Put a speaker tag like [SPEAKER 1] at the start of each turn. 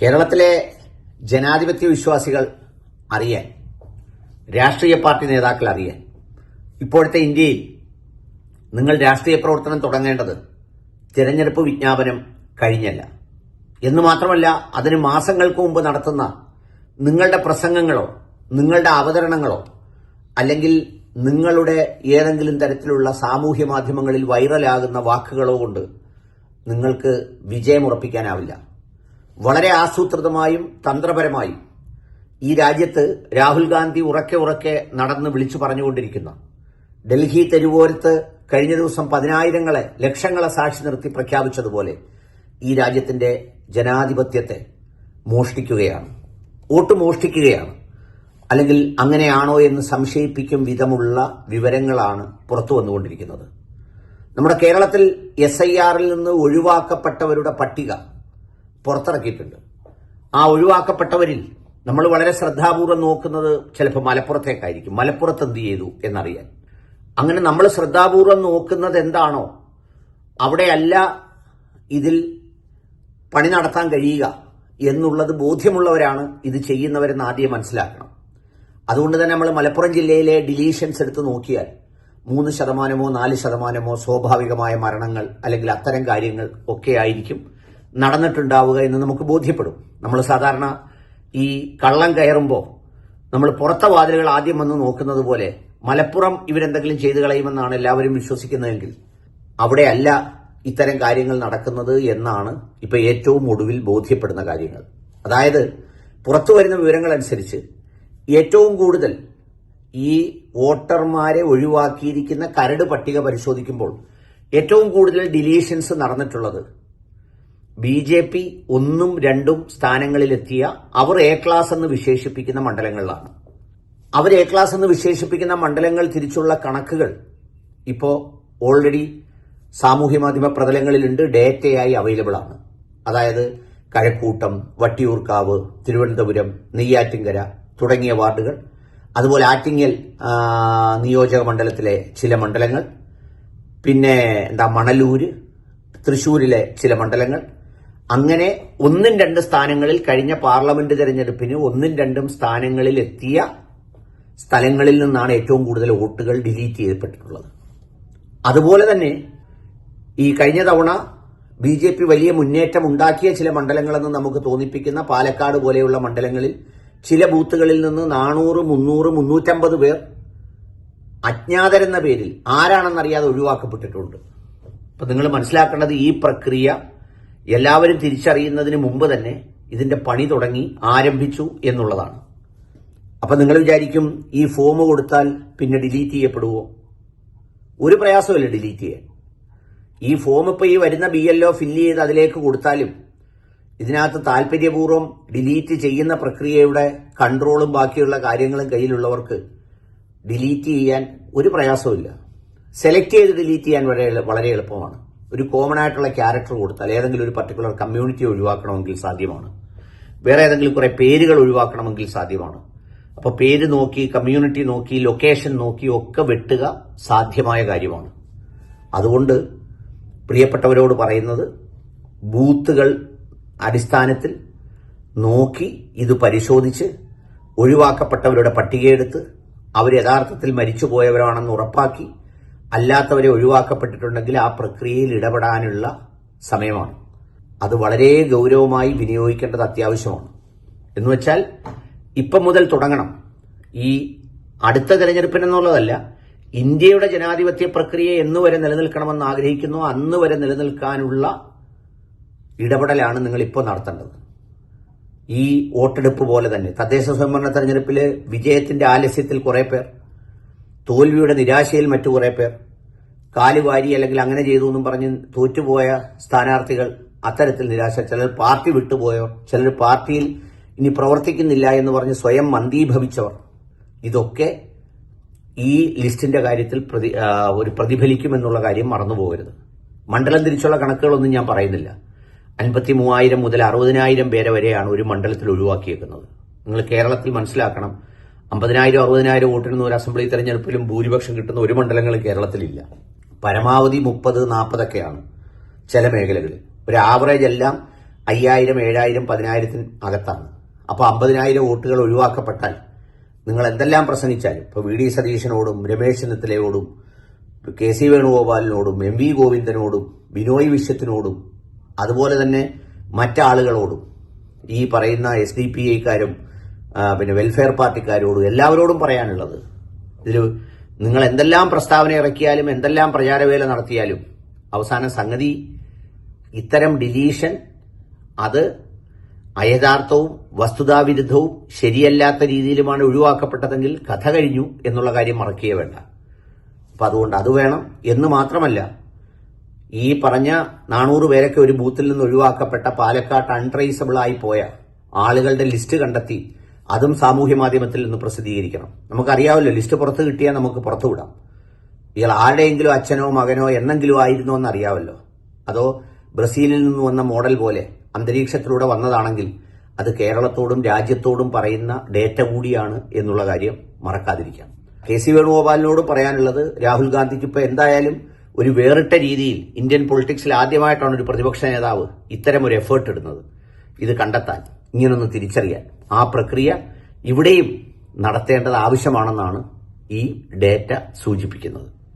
[SPEAKER 1] കേരളത്തിലെ ജനാധിപത്യ വിശ്വാസികൾ അറിയാൻ രാഷ്ട്രീയ പാർട്ടി നേതാക്കൾ അറിയാൻ ഇപ്പോഴത്തെ ഇന്ത്യയിൽ നിങ്ങൾ രാഷ്ട്രീയ പ്രവർത്തനം തുടങ്ങേണ്ടത് തിരഞ്ഞെടുപ്പ് വിജ്ഞാപനം കഴിഞ്ഞല്ല. എന്ന് മാത്രമല്ല അതിന് മാസങ്ങൾക്ക് മുമ്പ് നടത്തുന്ന നിങ്ങളുടെ പ്രസംഗങ്ങളോ നിങ്ങളുടെ അവതരണങ്ങളോ അല്ലെങ്കിൽ നിങ്ങളുടെ ഏതെങ്കിലും തരത്തിലുള്ള സാമൂഹ്യ മാധ്യമങ്ങളിൽ വൈറലാകുന്ന വാക്കുകളോ കൊണ്ട് നിങ്ങൾക്ക് വിജയമുറപ്പിക്കാനാവില്ല. വളരെ ആസൂത്രിതമായും തന്ത്രപരമായും ഈ രാജ്യത്ത് രാഹുൽ ഗാന്ധി ഉറക്കെ ഉറക്കെ നടന്ന് വിളിച്ചു പറഞ്ഞുകൊണ്ടിരിക്കുന്ന. ഡൽഹി തെരുവോരത്ത് കഴിഞ്ഞ ദിവസം പതിനായിരങ്ങളെ ലക്ഷങ്ങളെ സാക്ഷി നിർത്തി പ്രഖ്യാപിച്ചതുപോലെ ഈ രാജ്യത്തിന്റെ ജനാധിപത്യത്തെ മോഷ്ടിക്കുകയാണ്. വോട്ട് മോഷ്ടിക്കുകയാണ്. അല്ലെങ്കിൽ അങ്ങനെയാണോ എന്ന് സംശയിപ്പിക്കും വിധമുള്ള വിവരങ്ങളാണ് പുറത്തു വന്നുകൊണ്ടിരിക്കുന്നത്. നമ്മുടെ കേരളത്തിൽ എസ് ഐ ആറിൽ നിന്ന് ഒഴിവാക്കപ്പെട്ടവരുടെ പട്ടിക പുറത്തിറക്കിയിട്ടുണ്ട്. ആ ഒഴിവാക്കപ്പെട്ടവരിൽ നമ്മൾ വളരെ ശ്രദ്ധാപൂർവം നോക്കുന്നത് ചിലപ്പോൾ മലപ്പുറത്തേക്കായിരിക്കും. മലപ്പുറത്ത് എന്ത് ചെയ്തു എന്നറിയാൻ. അങ്ങനെ നമ്മൾ ശ്രദ്ധാപൂർവം നോക്കുന്നത് എന്താണോ അവിടെയല്ല ഇതിൽ പണി നടത്താൻ കഴിയുക എന്നുള്ളത് ബോധ്യമുള്ളവരാണ് ഇത് ചെയ്യുന്നവരെന്ന് ആദ്യം മനസ്സിലാക്കണം. അതുകൊണ്ട് തന്നെ നമ്മൾ മലപ്പുറം ജില്ലയിലെ ഡിലീഷൻസ് എടുത്ത് നോക്കിയാൽ മൂന്ന് ശതമാനമോ നാല് ശതമാനമോ സ്വാഭാവികമായ മരണങ്ങൾ അല്ലെങ്കിൽ അത്തരം കാര്യങ്ങൾ ഒക്കെ ആയിരിക്കും. നടന്നിട്ടുണ്ടാവുക എന്ന് നമുക്ക് ബോധ്യപ്പെടും. നമ്മൾ സാധാരണ ഈ കള്ളം കയറുമ്പോൾ നമ്മൾ പുറത്തെ വാതിലുകൾ ആദ്യം വന്ന് നോക്കുന്നത് പോലെ മലപ്പുറം ഇവരെന്തെങ്കിലും ചെയ്തു കളയുമെന്നാണ് എല്ലാവരും വിശ്വസിക്കുന്നതെങ്കിൽ അവിടെയല്ല ഇത്തരം കാര്യങ്ങൾ നടക്കുന്നത് എന്നാണ് ഇപ്പൊ ഏറ്റവും ഒടുവിൽ ബോധ്യപ്പെടുന്ന കാര്യങ്ങൾ. അതായത് പുറത്തു വരുന്ന വിവരങ്ങൾ അനുസരിച്ച് ഏറ്റവും കൂടുതൽ ഈ വോട്ടർമാരെ ഒഴിവാക്കിയിരിക്കുന്ന കരട് പട്ടിക പരിശോധിക്കുമ്പോൾ ഏറ്റവും കൂടുതൽ ഡിലീഷൻസ് നടന്നിട്ടുള്ളത് ബി ജെ പി ഒന്നും രണ്ടും സ്ഥാനങ്ങളിലെത്തിയ അവർ എ ക്ലാസ് എന്ന് വിശേഷിപ്പിക്കുന്ന മണ്ഡലങ്ങളിലാണ്. അവർ എ ക്ലാസ് എന്ന് വിശേഷിപ്പിക്കുന്ന മണ്ഡലങ്ങൾ തിരിച്ചുള്ള കണക്കുകൾ ഇപ്പോൾ ഓൾറെഡി സാമൂഹ്യ മാധ്യമ പ്രതലങ്ങളിലുണ്ട് ഡേറ്റയായി അവൈലബിൾ ആണ്. അതായത് കഴക്കൂട്ടം വട്ടിയൂർക്കാവ് തിരുവനന്തപുരം നെയ്യാറ്റിങ്കര തുടങ്ങിയ വാർഡുകൾ. അതുപോലെ ആറ്റിങ്ങൽ നിയോജക മണ്ഡലത്തിലെ ചില മണ്ഡലങ്ങൾ. പിന്നെ എന്താ മണലൂര് തൃശ്ശൂരിലെ ചില മണ്ഡലങ്ങൾ. അങ്ങനെ ഒന്നും രണ്ട് സ്ഥാനങ്ങളിൽ കഴിഞ്ഞ പാർലമെന്റ് തെരഞ്ഞെടുപ്പിന് ഒന്നും രണ്ടും സ്ഥാനങ്ങളിൽ എത്തിയ സ്ഥലങ്ങളിൽ നിന്നാണ് ഏറ്റവും കൂടുതൽ വോട്ടുകൾ ഡിലീറ്റ് ചെയ്യപ്പെട്ടിട്ടുള്ളത്. അതുപോലെ തന്നെ ഈ കഴിഞ്ഞ തവണ ബി ജെ പി വലിയ മുന്നേറ്റം ഉണ്ടാക്കിയ ചില മണ്ഡലങ്ങളെന്ന് നമുക്ക് തോന്നിപ്പിക്കുന്ന പാലക്കാട് പോലെയുള്ള മണ്ഡലങ്ങളിൽ ചില ബൂത്തുകളിൽ നിന്ന് നാനൂറ് മുന്നൂറ് മുന്നൂറ്റമ്പത് പേർ അജ്ഞാതരെന്ന പേരിൽ ആരാണെന്നറിയാതെ ഒഴിവാക്കപ്പെട്ടിട്ടുണ്ട്. അപ്പൊ നിങ്ങൾ മനസ്സിലാക്കേണ്ടത് ഈ പ്രക്രിയ എല്ലാവരും തിരിച്ചറിയുന്നതിന് മുമ്പ് തന്നെ ഇതിന്റെ പണി തുടങ്ങി ആരംഭിച്ചു എന്നുള്ളതാണ്. അപ്പൊ നിങ്ങൾ വിചാരിക്കും ഈ ഫോം കൊടുത്താൽ പിന്നെ ഡിലീറ്റ് ചെയ്യപ്പെടുവോ? ഒരു പ്രയാസമല്ല ഡിലീറ്റ് ചെയ്യാൻ. ഈ ഫോം ഇപ്പോൾ ഈ വരുന്ന ബി എൽ ഒ ഫില്ല് ചെയ്ത് അതിലേക്ക് കൊടുത്താലും ഇതിനകത്ത് താല്പര്യപൂർവം ഡിലീറ്റ് ചെയ്യുന്ന പ്രക്രിയയുടെ കൺട്രോളും ബാക്കിയുള്ള കാര്യങ്ങളും കയ്യിലുള്ളവർക്ക് ഡിലീറ്റ് ചെയ്യാൻ ഒരു പ്രയാസമില്ല സെലക്ട് ചെയ്ത് ഡിലീറ്റ് ചെയ്യാൻ വളരെ വളരെ എളുപ്പമാണ്. ഒരു കോമൺ ആയിട്ടുള്ള ക്യാരക്ടർ കൊടുത്താൽ ഏതെങ്കിലും ഒരു പർട്ടിക്കുലർ കമ്മ്യൂണിറ്റി ഒഴിവാക്കണമെങ്കിൽ സാധ്യമാണ്. വേറെ ഏതെങ്കിലും കുറെ പേരുകൾ ഒഴിവാക്കണമെങ്കിൽ സാധ്യമാണ്. അപ്പോൾ പേര് നോക്കി കമ്മ്യൂണിറ്റി നോക്കി ലൊക്കേഷൻ നോക്കി ഒക്കെ വെട്ടുക സാധ്യമായ കാര്യമാണ്. അതുകൊണ്ട് പ്രിയപ്പെട്ടവരോട് പറയുന്നത് ബൂത്തുകൾ അടിസ്ഥാനത്തിൽ നോക്കി ഇത് പരിശോധിച്ച് ഒഴിവാക്കപ്പെട്ടവരുടെ പട്ടികയെടുത്ത് അവർ യഥാർത്ഥത്തിൽ മരിച്ചുപോയവരാണെന്ന് ഉറപ്പാക്കി അല്ലാത്തവരെ ഒഴിവാക്കപ്പെട്ടിട്ടുണ്ടെങ്കിൽ ആ പ്രക്രിയയിൽ ഇടപെടാനുള്ള സമയമാണ്. അത് വളരെ ഗൗരവമായി വിനിയോഗിക്കേണ്ടത് അത്യാവശ്യമാണ്. എന്നുവെച്ചാൽ ഇപ്പം മുതൽ തുടങ്ങണം. ഈ അടുത്ത തെരഞ്ഞെടുപ്പിനെന്നുള്ളതല്ല ഇന്ത്യയുടെ ജനാധിപത്യ പ്രക്രിയ എന്ന് വരെ നിലനിൽക്കണമെന്ന് ആഗ്രഹിക്കുന്നു അന്ന് വരെ നിലനിൽക്കാനുള്ള ഇടപെടലാണ് നിങ്ങൾ ഇപ്പോൾ നടത്തേണ്ടത്. ഈ വോട്ടെടുപ്പ് പോലെ തന്നെ തദ്ദേശ സ്വയംഭരണ തെരഞ്ഞെടുപ്പിൽ വിജയത്തിന്റെ ആലസ്യത്തിൽ കുറേ പേർ തോൽവിയുടെ നിരാശയിൽ മറ്റു കുറെ പേർ. കാലുവാരി അല്ലെങ്കിൽ അങ്ങനെ ചെയ്തു എന്നും പറഞ്ഞ് തോറ്റുപോയ സ്ഥാനാർത്ഥികൾ അത്തരത്തിൽ നിരാശ. ചിലർ പാർട്ടി വിട്ടുപോയവർ ചിലർ പാർട്ടിയിൽ ഇനി പ്രവർത്തിക്കുന്നില്ല എന്ന് പറഞ്ഞ് സ്വയം മന്ദീഭവിച്ചവർ. ഇതൊക്കെ ഈ ലിസ്റ്റിന്റെ കാര്യത്തിൽ പ്രതി ഒരു പ്രതിഫലിക്കുമെന്നുള്ള കാര്യം മറന്നുപോകരുത്. മണ്ഡലം തിരിച്ചുള്ള കണക്കുകളൊന്നും ഞാൻ പറയുന്നില്ല. അൻപത്തി മൂവായിരം മുതൽ അറുപതിനായിരം പേരെ വരെയാണ് ഒരു മണ്ഡലത്തിൽ ഒഴിവാക്കിയേക്കുന്നത്. നിങ്ങൾ കേരളത്തിൽ മനസ്സിലാക്കണം അമ്പതിനായിരം അറുപതിനായിരം വോട്ടിന് ഒരു അസംബ്ലി തെരഞ്ഞെടുപ്പിലും ഭൂരിപക്ഷം കിട്ടുന്ന ഒരു മണ്ഡലങ്ങളും കേരളത്തിലില്ല. പരമാവധി മുപ്പത് നാൽപ്പതൊക്കെയാണ് ചില മേഖലകളിൽ. ഒരു ആവറേജ് എല്ലാം അയ്യായിരം ഏഴായിരം പതിനായിരത്തിന് അകത്താണ്. അപ്പോൾ അമ്പതിനായിരം വോട്ടുകൾ ഒഴിവാക്കപ്പെട്ടാൽ നിങ്ങൾ എന്തെല്ലാം പ്രസംഗിച്ചാലും ഇപ്പോൾ വി ഡി സതീശനോടും രമേശ് ചെന്നിത്തലയോടും കെ സി വേണുഗോപാലിനോടും എം വി ഗോവിന്ദനോടും ബിനോയ് വിശ്വത്തിനോടും അതുപോലെ തന്നെ മറ്റാളുകളോടും ഈ പറയുന്ന എസ് ഡി പി ഐക്കാരും പിന്നെ വെൽഫെയർ പാർട്ടിക്കാരോടും എല്ലാവരോടും പറയാനുള്ളത്. ഇതിൽ നിങ്ങൾ എന്തെല്ലാം പ്രസ്താവന ഇറക്കിയാലും എന്തെല്ലാം പ്രചാരവേല നടത്തിയാലും അവസാന സംഗതി ഇത്തരം ഡിലീഷൻ അത് അയഥാർത്ഥവും വസ്തുതാവിരുദ്ധവും ശരിയല്ലാത്ത രീതിയിലുമാണ് ഒഴിവാക്കപ്പെട്ടതെങ്കിൽ കഥ കഴിഞ്ഞു എന്നുള്ള കാര്യം മറക്കുകയേ വേണ്ട. അപ്പം അതുകൊണ്ട് അത് വേണം എന്ന് മാത്രമല്ല ഈ പറഞ്ഞ നാനൂറ് പേരൊക്കെ ഒരു ബൂത്തിൽ നിന്ന് ഒഴിവാക്കപ്പെട്ട പാലക്കാട്ട് അൺട്രേസബിൾ ആയി പോയ ആളുകളുടെ ലിസ്റ്റ് കണ്ടെത്തി അതും സാമൂഹ്യ മാധ്യമത്തിൽ നിന്ന് പ്രസിദ്ധീകരിക്കണം. നമുക്കറിയാമല്ലോ ലിസ്റ്റ് പുറത്ത് കിട്ടിയാൽ നമുക്ക് പുറത്തു വിടാം ഇയാൾ ആരുടെയെങ്കിലും അച്ഛനോ മകനോ എന്നെങ്കിലും ആയിരുന്നോ എന്ന് അറിയാമല്ലോ അതോ ബ്രസീലിൽ നിന്ന് വന്ന മോഡൽ പോലെ അന്തരീക്ഷത്തിലൂടെ വന്നതാണെങ്കിൽ അത് കേരളത്തോടും രാജ്യത്തോടും പറയുന്ന ഡേറ്റ കൂടിയാണ് എന്നുള്ള കാര്യം മറക്കാതിരിക്കാം. കെ സി വേണുഗോപാലിനോട് പറയാനുള്ളത് രാഹുൽ ഗാന്ധിക്ക് ഇപ്പൊ എന്തായാലും ഒരു വേറിട്ട രീതിയിൽ ഇന്ത്യൻ പൊളിറ്റിക്സിൽ ആദ്യമായിട്ടാണ് ഒരു പ്രതിപക്ഷ നേതാവ് ഇത്തരം ഒരു എഫേർട്ട് ഇടുന്നത്. ഇത് കണ്ടെത്താൻ. ഇങ്ങനൊന്ന് തിരിച്ചറിയാൻ. ആ പ്രക്രിയ ഇവിടെയും നടത്തേണ്ടത് ആവശ്യമാണെന്നാണ് ഈ ഡേറ്റ സൂചിപ്പിക്കുന്നത്.